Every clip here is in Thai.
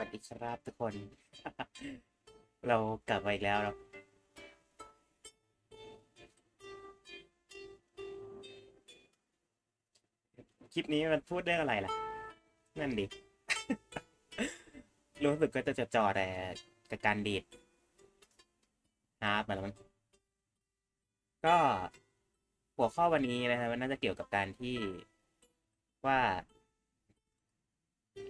วัสดีครับทุกคน เรากลับมาอีกแล้วเนาะคลิปนี้มันพูดเรื่องอะไรล่ะ นั่นดิ รู้สึกก็จะจดจ่อแต่กับการดีดฮาร์ปมาแล้วมั้งก็หัวข้อวันนี้นะครับมันน่าจะเกี่ยวกับการที่ว่า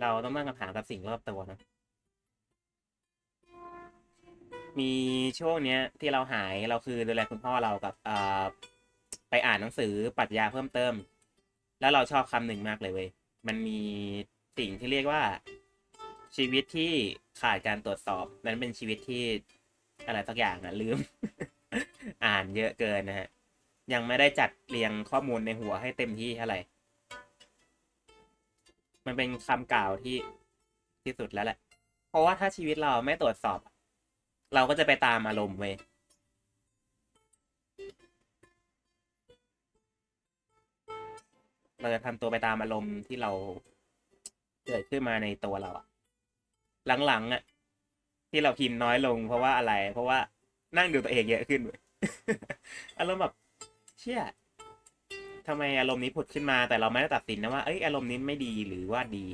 เราต้องตั้งคำถามกับสิ่งรอบตัวนะ มีช่วงเนี้ยที่เราหายเราคือดูแลคุณพ่อเรากับเอ่อไปอ่านหนังสือปรัชญาเพิ่มเติม แล้วเราชอบคำหนึ่งมากเลยเว้ย มันมีสิ่งที่เรียกว่า ชีวิตที่ขาดการตรวจสอบ นั้นเป็นชีวิตที่อะไรสักอย่างอะลืม อ่านเยอะเกินนะฮะ ยังไม่ได้จัดเรียงข้อมูลในหัวให้เต็มที่เท่าไหร่ มันเป็นคำกล่าวที่ที่สุดแล้วแหละ เพราะว่าถ้าชีวิตเราไม่ตรวจสอบ เราก็จะไปตามอารมณ์เว้ยเราจะทำตัวไปตามอารมณ์ที่เราเกิดขึ้นมาในตัวเราอะหลังๆอะที่เราพิมพ์น้อยลง เพราะว่าอะไร เพราะว่านั่งดูตัวเองเยอะขึ้นเวอารมณ์แบบเชี่ย ทำไมอารมณ์นี้ผุดขึ้นมาแต่เราไม่ได้ตัดสินนะว่าเอ้ยอารมณ์นี้ไม่ดีหรือว่าดี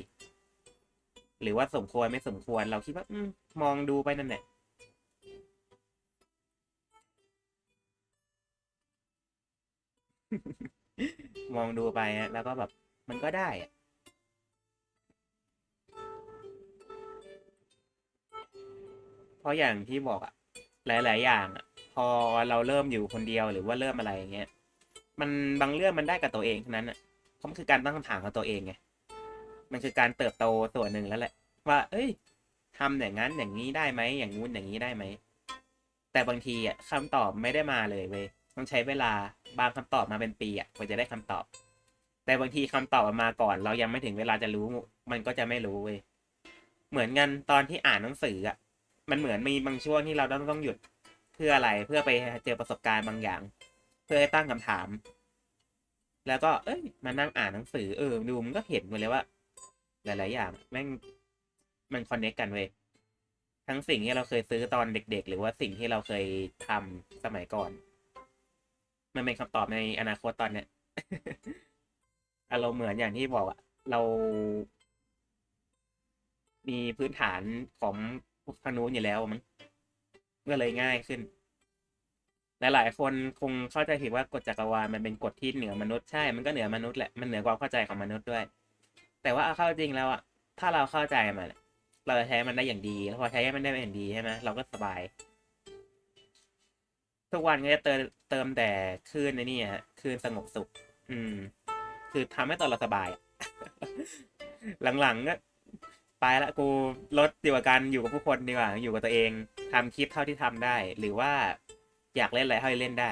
หรือว่าสมควรไม่สมควรเราคิดว่า อืมมองดูไปนั่นแหละมองดูไปแล้วก็แบบมันก็ได้เพราะอย่างที่บอกอะหลาย ๆ อย่างอะพอเราเริ่มอยู่คนเดียวหรือว่าเริ่มอะไรอย่างเงี้ย มันบางเรื่องมันได้กับตัวเองเท่านั้นอะเพราะมันคือการตั้งคำถามกับตัวเองไงมันคือการเติบโตส่วนหนึ่งแล้วแหละ ว่า เอ้ยทำอย่างนั้นอย่างนี้ได้ไหมอย่างงู้นอย่างนี้ได้ไหมแต่บางทีอะคำตอบไม่ได้มาเลยเว้ยต้องใช้เวลาบางคำตอบมาเป็นปีอะกว่าจะได้คำตอบ แต่บางทีคำตอบมันมาก่อน เรายังไม่ถึงเวลาจะรู้ มันก็จะไม่รู้เว้ยเหมือนกันตอนที่อ่านหนังสืออะมันเหมือนมีบางช่วงที่เราต้องต้องหยุดเพื่ออะไรเพื่อไปเจอประสบการณ์บางอย่าง เพื่อให้ตั้งคำถาม แล้วก็เอ้ยมานั่งอ่านหนังสือเออดูมันก็เห็นหมดเลยว่า หลาย ๆ อย่างแม่งมันคอนเนคกันเว้ยทั้งสิ่งที่เราเคยซื้อตอนเด็ก ๆ หรือว่าสิ่งที่เราเคยทำสมัยก่อน มันเป็นคำตอบในอนาคตตอนเนี้ยอารมณ์เหมือนอย่างที่บอกอะเรา มีพื้นฐานของทางนู้นอยู่แล้วมั้งก็เลยง่ายขึ้น หลายๆ คนคงเข้าใจผิดว่ากฎจักรวาลมันเป็นกฎที่เหนือมนุษย์ใช่ มันก็เหนือมนุษย์แหละ มันเหนือความเข้าใจของมนุษย์ด้วย แต่ว่าเอาเข้าจริงแล้วอะถ้าเราเข้าใจมันเราจะใช้มันได้อย่างดีแล้วพอใช้มันได้อย่างดีใช่ไหมเราก็สบาย ทุกวันก็จะเติมเติมแต่คลื่นในนี่ฮะคลื่นสงบสุข อืม คือทำให้ตัวเราสบาย หลังๆก็ไปละกูลดดีกว่าการอยู่กับผู้คนดีกว่าอยู่กับตัวเองทำคลิปเท่าที่ทำได้ หรือว่า อยากเล่นอะไรให้เล่นได้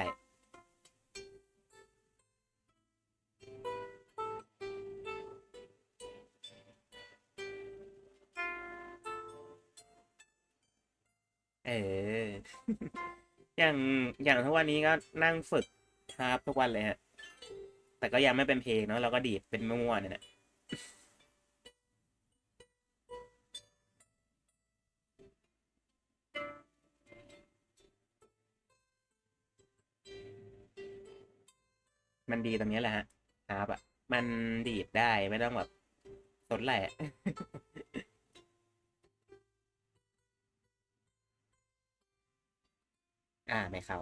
เออ อย่างอย่างทุกวันนี้ก็นั่งฝึกครับทุกวันเลยฮะ แต่ก็ยังไม่เป็นเพลงเนาะเราก็ดีดเป็นมั่วๆเนี่ย มันดีตรงนี้แหละฮะครับอะมันดีดได้ไม่ต้องแบบสนแหละอ่าไม่เข้า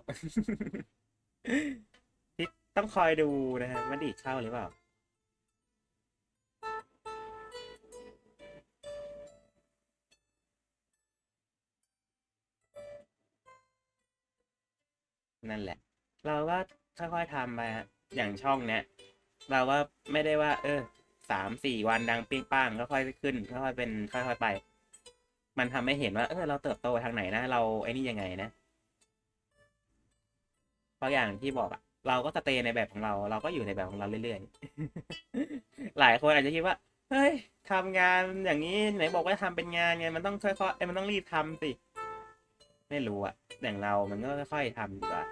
ที่ต้องคอยดูนะฮะว่าดีดเข้าหรือเปล่านั่นแหละ เราก็ค่อยๆทำไปฮะ อย่างช่องเนี้ยเราก็ไม่ได้ว่า เออสามสี่วันดังปิ้งป้างค่อยขึ้นค่อยๆเป็นค่อยๆไป มันทำให้เห็นว่า เออเราเติบโตทางไหนนะ เราไอ้นี่ยังไงนะเพราะอย่างที่บอกอะเราก็สเตย์ในแบบของเรา เราก็อยู่ในแบบของเราเรื่อยๆ หลายคนอาจจะคิดว่า เฮ้ยทำงานอย่างนี้ไหนบอกว่าทำเป็นงานไงมันต้องค่อยๆเอ้มันต้องรีบทำสิ ไม่รู้อะอย่างเรา มันก็ค่อยๆทำดีกว่า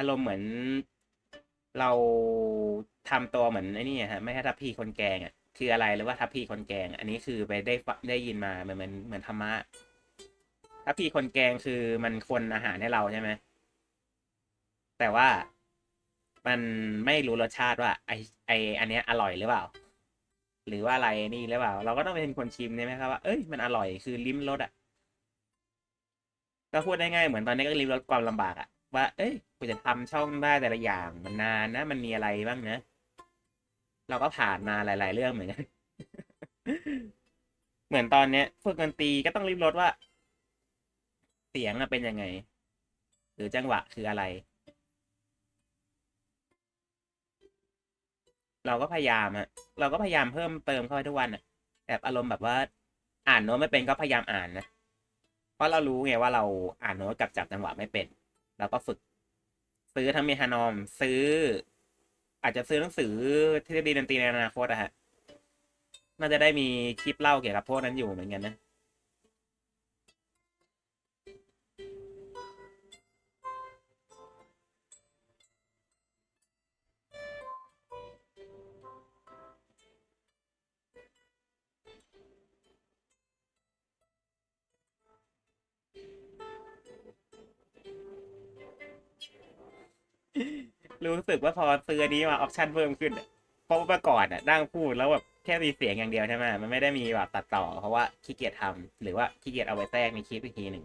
อารมณ์เหมือนเราทำตัวเหมือนไอ้นี่ฮะไม่ใช่ทัพพีคนแกงอะคืออะไรหรือว่าทัพพีคนแกง อันนี้คือไปได้ฟังได้ยินมาเหมือนเหมือนเหมือนธรรมะทัพพีคนแกงคือมันคนอาหารให้เราใช่ไหมแต่ว่ามันไม่รู้รสชาติว่า ไอไออันเนี้ยอร่อยหรือเปล่า หรือว่าอะไรนี่หรือเปล่า เราก็ต้องเป็นคนชิมใช่ไหมครับว่าเอ้ยมันอร่อยคือลิ้มรสอะก็พูดได้ง่ายเหมือนตอนนี้ก็ริมรถความลำบากอะ ว่า เอ้ยกูจะทำช่องได้แต่ละอย่างมันนานนะ มันมีอะไรบ้างนะ เราก็ผ่านมาหลาย ๆ เรื่องเหมือนกันเหมือนตอนเนี้ยฝึกดนตรีก็ต้องริมรถว่า เสียงเป็นยังไง หรือจังหวะคืออะไร เราก็พยายามอะเราก็พยายามเพิ่มเติมเข้าไปทุกวันอะแบบอารมณ์แบบว่า อ่านโน้ตไม่เป็นก็พยายามอ่านนะเพราะเรารู้ไงว่าเราอ่านโน้ตกับจับจังหวะไม่เป็น เราก็ฝึก ซื้อทั้งเมทานอม ซื้อ อาจจะซื้อหนังสือทฤษฎีดนตรีในอนาคตอะฮะน่าจะได้มีคลิปเล่าเกี่ยวกับพวกนั้นอยู่เหมือนกันนะ รู้สึกว่าพอซื้ออันนี้มาออปชั่นเพิ่มขึ้นอะเพราะว่าเมื่อก่อนอะนั่งพูดแล้วแบบแค่มีเสียงอย่างเดียวใช่ไหมมันไม่ได้มีแบบตัดต่อ เพราะว่าขี้เกียจทำหรือว่าขี้เกียจเอาไปแทรกในคลิปอีกทีหนึ่ง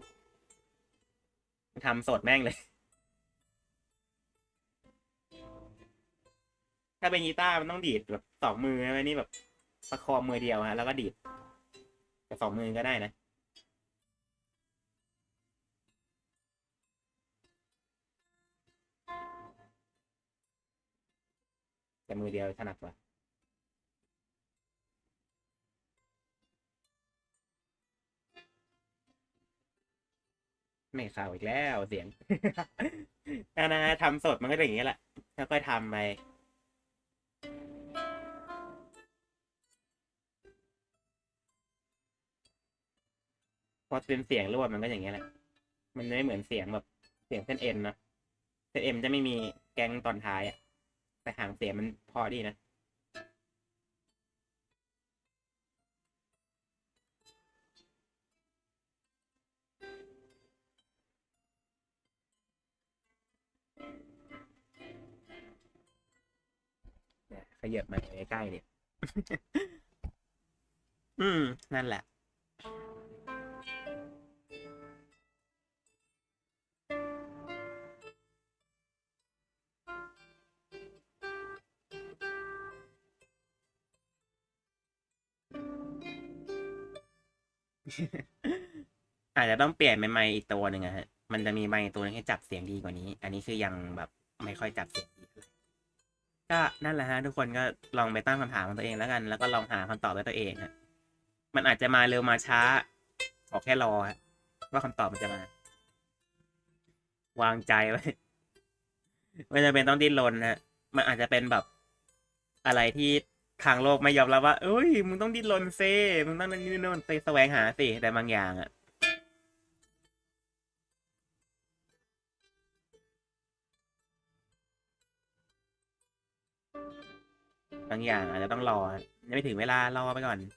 ทำสดแม่งเลย ถ้าเป็นกีตาร์มันต้องดีดแบบสองมือใช่ไหมนี่แบบประคองมือเดียวฮะแล้วก็ดีดกับสองมือก็ได้นะ แต่มือเดียวถนัดกว่าไม่ข่าวอีกแล้วเสียงนะนะทำสดมันก็อย่างนี้แหละค่อยๆทำไปพอเป็นเสียงรวดมันก็อย่างเงี้แหละ มันไม่เหมือนเสียงแบบเสียงเส้นเอ็นนะเส้นเอ็นจะไม่มีแกงตอนท้ายอะ แต่หางเสียงมันพอดีนะเนี่ยขยับมาใกล้ๆเนี่ย อืม นั่นแหละ อาจจะต้องเปลี่ยนเป็นไมค์อีกตัวหนึ่งอะฮะ มันจะมีไมค์ตัวหนึงให้จับเสียงดีกว่านี้ อันนี้คือยังแบบไม่ค่อยจับเสียงดีเท่าไหร่ก็นั่นแหละฮะ ทุกคนก็ลองไปตั้งคำถามของตัวเองแล้วกัน แล้วก็ลองหาคำตอบด้วยตัวเองฮะ มันอาจจะมาเร็วมาช้า ขอแค่รอฮะว่าคำตอบมันจะมา วางใจไว้ไม่จำเป็นต้องดิ้นรนฮะ มันอาจจะเป็นแบบอะไรที่ทางโลกไม่ยอมรับว่า เอ้ย มึงต้องดิ้นรนเซมึงต้องนั่นนี่โน่นไปแสวงหาสิ แต่บางอย่างอะ บางอย่างอาจจะต้องรอยังไม่ถึงเวลารอไปก่อนนี่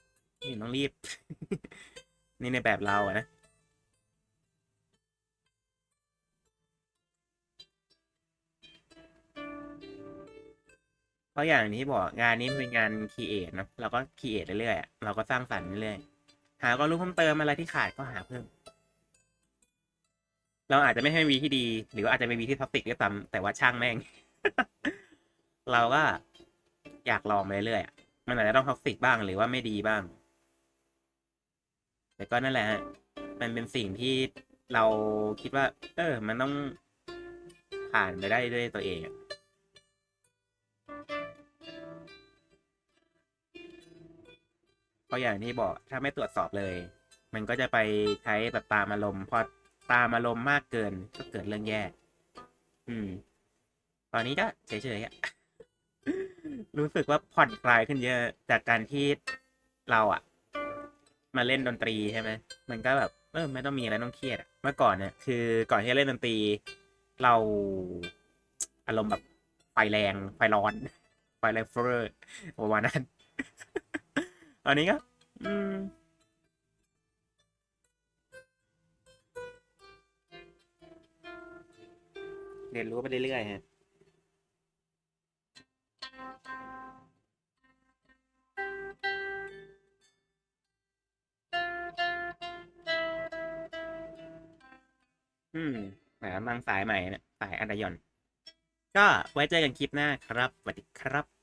ต้องรีบ นี่ในแบบเราอะนะเพราะอย่างที่บอกงานนี้เป็นงานครีเอทนะเราก็ครีเอทเรื่อยๆอะเราก็สร้างสรรค์เรื่อยๆหาความรู้เพิ่มเติมอะไรที่ขาดก็หาเพิ่ม เราอาจจะไม่ให้วีที่ดี หรือว่าอาจจะเป็นวีที่ท็อปิกด้วยซ้ำแต่ว่าช่างแม่ง เราก็ อยากลองไปเรื่อยๆมันอาจจะต้องท็อกซิกบ้างหรือว่าไม่ดีบ้าง แต่ก็นั่นแหละฮะมันเป็นสิ่งที่เราคิดว่า เออ มันต้องผ่านไปได้ด้วยตัวเองเพราะอย่างที่บอกถ้าไม่ตรวจสอบเลย มันก็จะไปใช้แบบตามอารมณ์พอตามอารมณ์มากเกินก็เกิดเรื่องแย่ อืม ตอนนี้ก็เฉยๆอะ รู้สึกว่าผ่อนคลายขึ้นเยอะ จากการที่เราอะมาเล่นดนตรีใช่ไหมมันก็แบบเออไม่ต้องมีอะไรต้องเครียดเมื่อก่อนเนี่ยคือก่อนที่จะเล่นดนตรี เราอารมณ์แบบไฟแรงไฟร้อน ไฟแรงเฟอร์ประมาณนั้นอันนี้ก็เรียนรู้ไปเรื่อยๆฮะ บางสายใหม่นี่สายอันดยอน ก็ไว้เจอกันคลิปหน้าครับสวัสดีครับ